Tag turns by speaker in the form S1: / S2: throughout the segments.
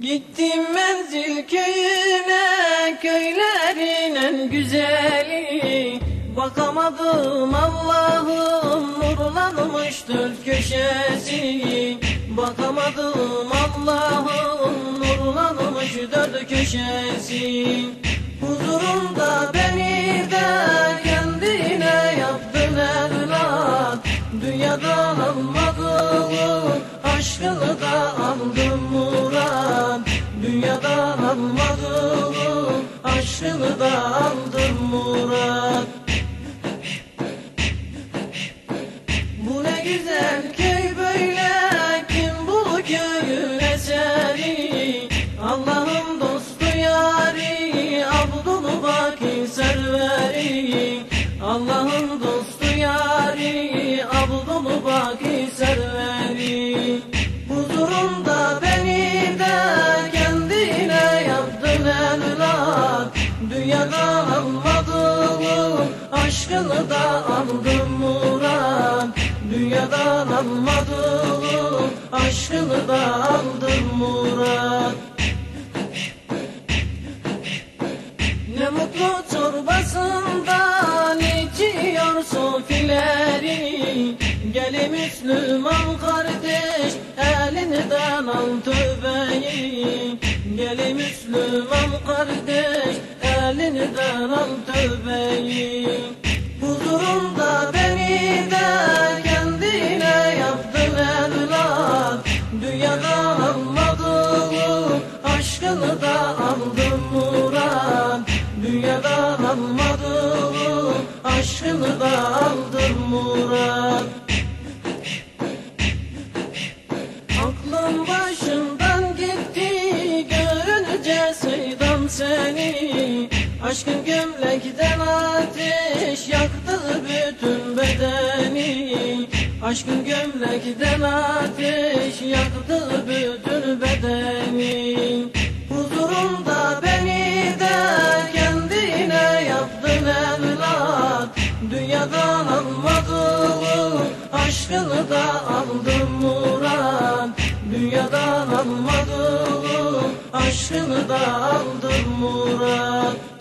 S1: Gittim menzil köyüne, köylerin en güzeli. Bakamadım Allah'ım nurlanmış dört köşesi. Bakamadım Allah'ım nurlanmış dört köşesi. Huzurunda beni de kendine yaptın evlat. Dünyadan almadığım aşkını da aldım Dünyadan almadığım aşkını da aldım Murat. Bu ne güzel aşkını da aldım Murat. Dünyadan almadığım aşkını da aldım Murat. Ne mutlu çorbasından içiyor sofileri. Gel Müslüman kardeş elinden al tövbeyi. Gel Müslüman kardeş elinden al tövbeyi Huzurunda beni de kendine yaptın evlat. Dünyadan almadığım aşkını da aldım Murat. Dünyadan almadığım aşkını da aldım Murat. Aklım başımdan gitti görünce sevdam seni Aşkın gömlekten ateş yaktı bütün bedeni. Aşkın gömlekten ateş yaktı bütün bedeni. Huzurumda beni de kendine yaptın evlat. Dünyadan almadığım aşkını da aldım Murat. Dünyadan almadığım aşkını da aldım Murat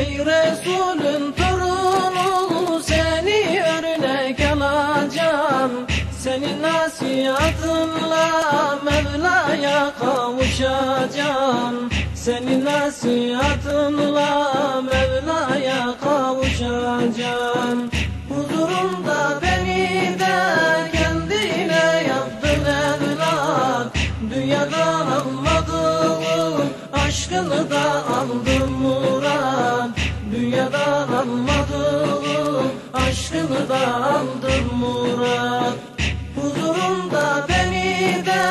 S1: Ey Resulün torunu seni örnek alacağım Senin nasihatınla Mevla'ya kavuşacağım. Senin nasihatınla Mevla'ya kavuşacağım. Huzurunda beni de kendine yaptın evlat. Dünyadan almadığım aşkını da aldım Dünyadan almadığım aşkını da aldım Murat. Huzurunda beni de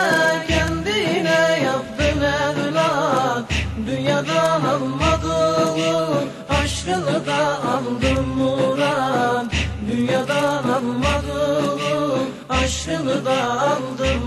S1: kendine yaptın evlat. Dünyadan almadığım aşkını da aldım Murat. Dünyadan almadığım aşkını da aldım